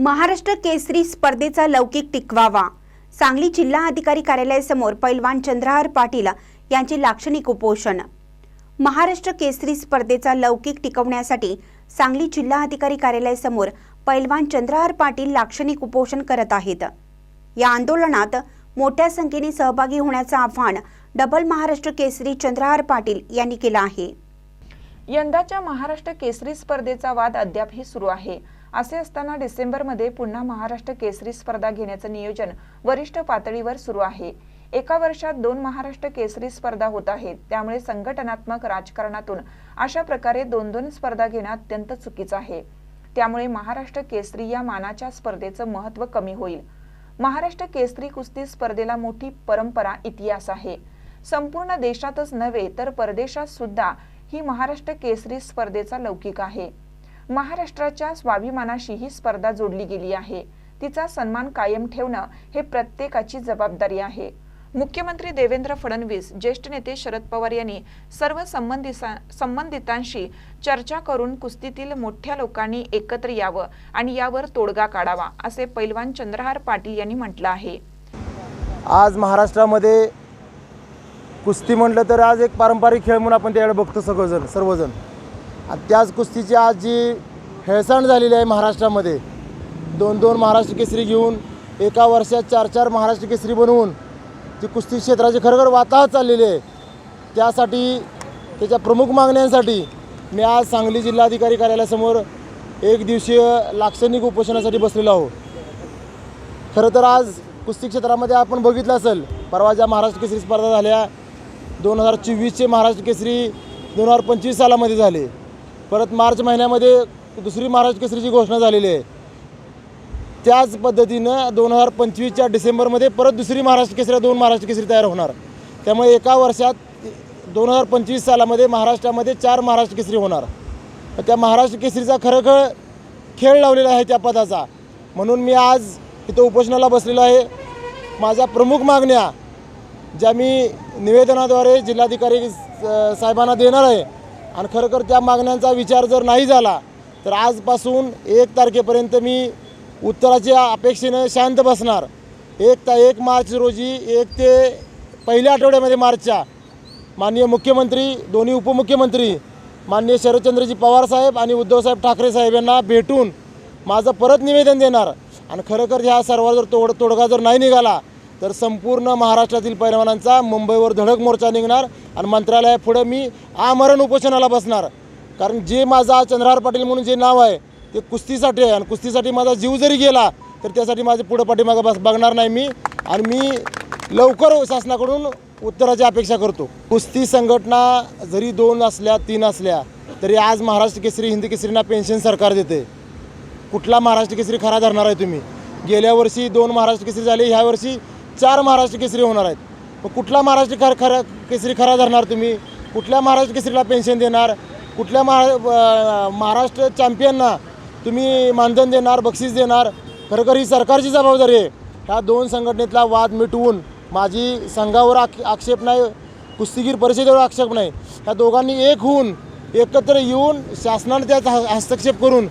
महाराष्ट्र केसरी स्पर्धेचा लौकिक टिकवावा. सांगली जिल्हा अधिकारी कार्यालयासमोर पैलवान चंद्रहार पाटील यांचे लाक्षणिक उपोषण. महाराष्ट्र केसरी स्पर्धेचा लौकिक टिकवण्यासाठी सांगली जिल्हा अधिकारी कार्यालयासमोर पैलवान चंद्रहार पाटील लाक्षणिक उपोषण करत आहेत. या आंदोलनात मोठ्या संख्येने सहभागी होण्याचं आव्हान डबल महाराष्ट्र केसरी चंद्रहार पाटील यांनी केलं आहे. यंदाच्या महाराष्ट्र केसरी स्पर्धेचा वाद अद्यापही सुरू आहे. असे असताना डिसेंबरमध्ये पुन्हा महाराष्ट्र केसरी स्पर्धा घेण्याचं नियोजन वरिष्ठ पातळीवर सुरू आहे. एका वर्षात दोन महाराष्ट्र केसरी स्पर्धा होत आहेत. त्यामुळे संघटनात्मक राजकारणातून अशा प्रकारे दोन दोन स्पर्धा घेणं अत्यंत चुकीचं आहे. त्यामुळे महाराष्ट्र केसरी या मानाच्या स्पर्धेचं महत्त्व कमी होईल. महाराष्ट्र केसरी कुस्ती स्पर्धेला मोठी परंपरा इतिहास आहे. संपूर्ण देशातच नव्हे तर परदेशात सुद्धा ही महाराष्ट्र केसरी स्पर्धेचा लौकिक आहे. महाराष्ट्राच्या स्वाभिमानाशी ही स्पर्धा जोडली गेली आहे. तिचा सन्मान कायम ठेवणं हे प्रत्येकाची जबाबदारी आहे. मुख्यमंत्री देवेंद्र फडणवीस ज्येष्ठ नेते शरद पवार यांनी सर्व संबंधिसा संबंधितांशी चर्चा करून कुस्तीतील मोठ्या लोकांनी एकत्र यावं आणि यावर तोडगा काढावा असे पैलवान चंद्रहार पाटील यांनी म्हटलं आहे. आज महाराष्ट्रामध्ये कुस्ती म्हटलं तर आज एक पारंपरिक खेळ म्हणून आपण त्याकडे बघतो सगळंजण सर्वजण. त्याच कुस्तीची आज जी हेळसांड झालेली आहे महाराष्ट्रामध्ये दोन दोन महाराष्ट्र केसरी घेऊन एका वर्षात चार चार महाराष्ट्र केसरी बनवून ती कुस्ती क्षेत्राची खरोखर वाताहत चाललेली आहे. त्यासाठी त्याच्या प्रमुख मागण्यांसाठी मी आज सांगली जिल्हाधिकारी कार्यालयासमोर एक दिवसीय लाक्षणिक उपोषणासाठी बसलेलो आहो. खरं तर आज कुस्ती क्षेत्रामध्ये आपण बघितलं असेल परवा ज्या महाराष्ट्र केसरी स्पर्धा झाल्या दोन हजार चोवीसचे महाराष्ट्र केसरी दोन हजार पंचवीस सालामध्ये झाले. परत मार्च महिन्यामध्ये दुसरी महाराष्ट्र केसरीची घोषणा झालेली आहे. त्याच पद्धतीनं दोन हजार पंचवीसच्या डिसेंबरमध्ये परत दुसरी महाराष्ट्र केसरी दोन महाराष्ट्र केसरी तयार होणार. त्यामुळे एका वर्षात दोन हजार पंचवीस सालामध्ये महाराष्ट्रामध्ये चार महाराष्ट्र केसरी होणार. त्या महाराष्ट्र केसरीचा खरंखर खेळ लावलेला आहे त्या पदाचा. म्हणून मी आज इथं उपोषणाला बसलेलो आहे. माझ्या प्रमुख मागण्या ज्या मी निवेदनाद्वारे जिल्हाधिकारी साहेबांना देणार आहे आणि खरोखर त्या मागण्यांचा विचार जर नाही झाला तर आजपासून एक तारखेपर्यंत मी उत्तराच्या अपेक्षेनं शांत बसणार. एक ता एक मार्च रोजी एक ते पहिल्या आठवड्यामध्ये मार्चच्या माननीय मुख्यमंत्री दोन्ही उपमुख्यमंत्री माननीय शरदचंद्रजी पवार साहेब आणि उद्धवसाहेब ठाकरे साहेब यांना भेटून माझं परत निवेदन देणार. आणि खरोखर ह्या सर्व जर तोड तोडगा जर नाही निघाला तर संपूर्ण महाराष्ट्रातील पैलवानांचा मुंबईवर धडक मोर्चा निघणार आणि मंत्रालयापुढं मी आमरण उपोषणाला बसणार. कारण जे माझा चंद्रहार पाटील म्हणून जे नाव आहे ते कुस्तीसाठी आहे आणि कुस्तीसाठी माझा जीव जरी गेला तर त्यासाठी माझे पुढं पाठीमागं बस बघणार नाही मी आणि मी लवकर शासनाकडून उत्तराची अपेक्षा करतो. कुस्ती संघटना जरी दोन असल्या तीन असल्या तरी आज महाराष्ट्र केसरी हिंदी केसरीना पेन्शन सरकार देते. कुठला महाराष्ट्र केसरी खरा धरणार आहे तुम्ही? गेल्या वर्षी दोन महाराष्ट्र केसरी झाले ह्या वर्षी चार महाराष्ट्र केसरी होणार आहेत. मग कुठला महाराष्ट्र खर खरा केसरी खरा धरणार तुम्ही? कुठल्या महाराष्ट्र केसरीला पेन्शन देणार? कुठल्या महा महाराष्ट्र चॅम्पियनना तुम्ही मानधन देणार बक्षीस देणार? खरं खर ही सरकारची जबाबदारी आहे. ह्या दोन संघटनेतला वाद मिटवून माझी संघावर आक आक्षेप नाही कुस्तीगीर परिषदेवर आक्षेप नाही. ह्या दोघांनी एक होऊन एकत्र येऊन शासनाने त्यात ह- हस्तक्षेप करून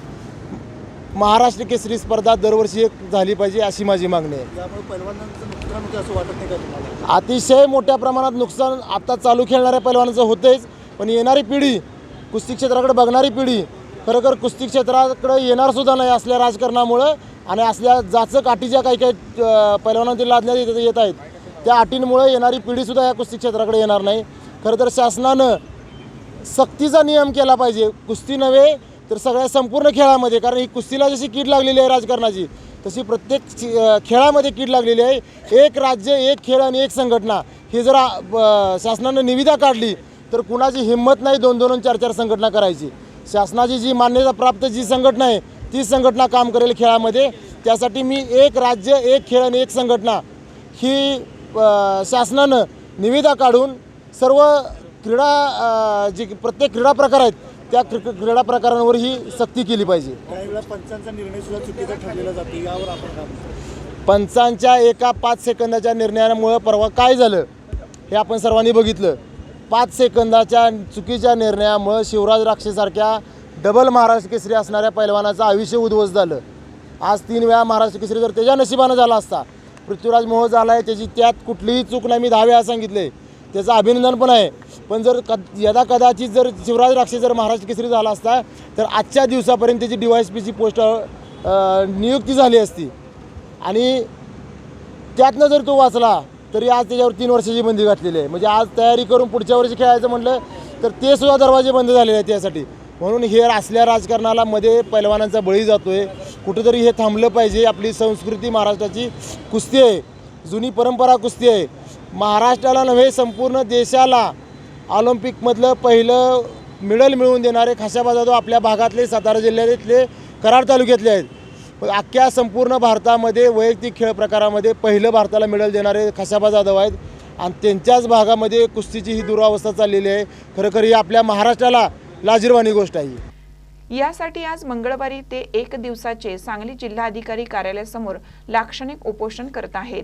महाराष्ट्र केसरी स्पर्धा दरवर्षी एक झाली पाहिजे अशी माझी मागणी आहे. त्यामुळे पैलवानांचं नुकसान होते असं वाटत नाही का तुम्हाला? अतिशय मोठ्या प्रमाणात नुकसान आता चालू खेळणाऱ्या पैलवानाचं होतेच पण येणारी पिढी कुस्ती क्षेत्राकडे बघणारी पिढी खरोखर कुस्ती क्षेत्राकडे येणार सुद्धा नाही असल्या राजकारणामुळं आणि असल्या जाचक अटीच्या काही काही अं, पैलवानांची लादण्यात येत येत आहेत त्या अटींमुळे येणारी पिढीसुद्धा या कुस्ती क्षेत्राकडे येणार नाही. खरं तर शासनानं सक्तीचा नियम केला पाहिजे. कुस्ती नव्हे तर सगळ्या संपूर्ण खेळामध्ये कारण ही कुस्तीला जशी कीड लागलेली आहे राजकारणाची तशी प्रत्येक खेळामध्ये कीड लागलेली आहे. एक राज्य एक खेळ आणि एक संघटना ही जर शासनानं निविदा काढली तर कुणाची हिंमत नाही दोन दोन चार चार संघटना करायची. शासनाची जी मान्यता प्राप्त जी संघटना आहे ती संघटना काम करेल खेळामध्ये. त्यासाठी मी एक राज्य एक खेळ आणि एक संघटना ही शासनानं निविदा काढून सर्व क्रीडा जी प्रत्येक क्रीडा प्रकार आहेत त्या क्रि क्रीडा प्रकारांवर ही सक्ती केली पाहिजे? पंचांच्या एका पाच सेकंदाच्या निर्णयामुळं परवा काय झालं हे आपण सर्वांनी बघितलं. पाच सेकंदाच्या चुकीच्या निर्णयामुळं शिवराज राक्षेसारख्या डबल महाराष्ट्र केसरी असणाऱ्या पैलवानाचं आयुष्य उद्ध्वस्त झालं. आज तीन वेळा महाराष्ट्र केसरी जर त्याच्या नशिबानं झाला असता पृथ्वीराज मोह झाला आहे त्याची त्यात कुठलीही चूक नाही मी दहा वेळा सांगितले त्याचं अभिनंदन पण आहे. पण जर क यदा कदाचित जर शिवराज राक्षे जर महाराष्ट्र केसरी झाला असता तर आजच्या दिवसापर्यंत त्याची डी वाय एस पीची पोस्ट नियुक्ती झाली असती. आणि त्यातनं जर तो वाचला तरी आज त्याच्यावर तीन वर्षाची बंदी घातलेली आहे. म्हणजे आज तयारी करून पुढच्या वर्षी खेळायचं म्हटलं तर ते सुद्धा दरवाजे बंद झालेले आहेत त्यासाठी म्हणून हे असल्या राजकारणाला मध्ये पैलवानांचा बळी जातो आहे कुठंतरी हे थांबलं पाहिजे. आपली संस्कृती महाराष्ट्राची कुस्ती आहे. जुनी परंपरा कुस्ती आहे. महाराष्ट्राला नव्हे संपूर्ण देशाला ऑलिम्पिकमधलं पहिलं मिडल मिळवून देणारे खाशाबा जाधव आपल्या भागातले सातारा जिल्ह्यातले कराड तालुक्यातले आहेत. अख्ख्या संपूर्ण भारतामध्ये वैयक्तिक खेळ प्रकारामध्ये पहिलं भारताला मिडल देणारे खाशाबा जाधव आहेत. आणि त्यांच्याच भागामध्ये कुस्तीची ही दुरावस्था चाललेली आहे. खरोखर ही आपल्या महाराष्ट्राला लाजीरवाणी गोष्ट आहे यासाठी आज मंगळवारी ते एक दिवसाचे सांगली जिल्हाधिकारी कार्यालयासमोर लाक्षणिक उपोषण करत आहेत.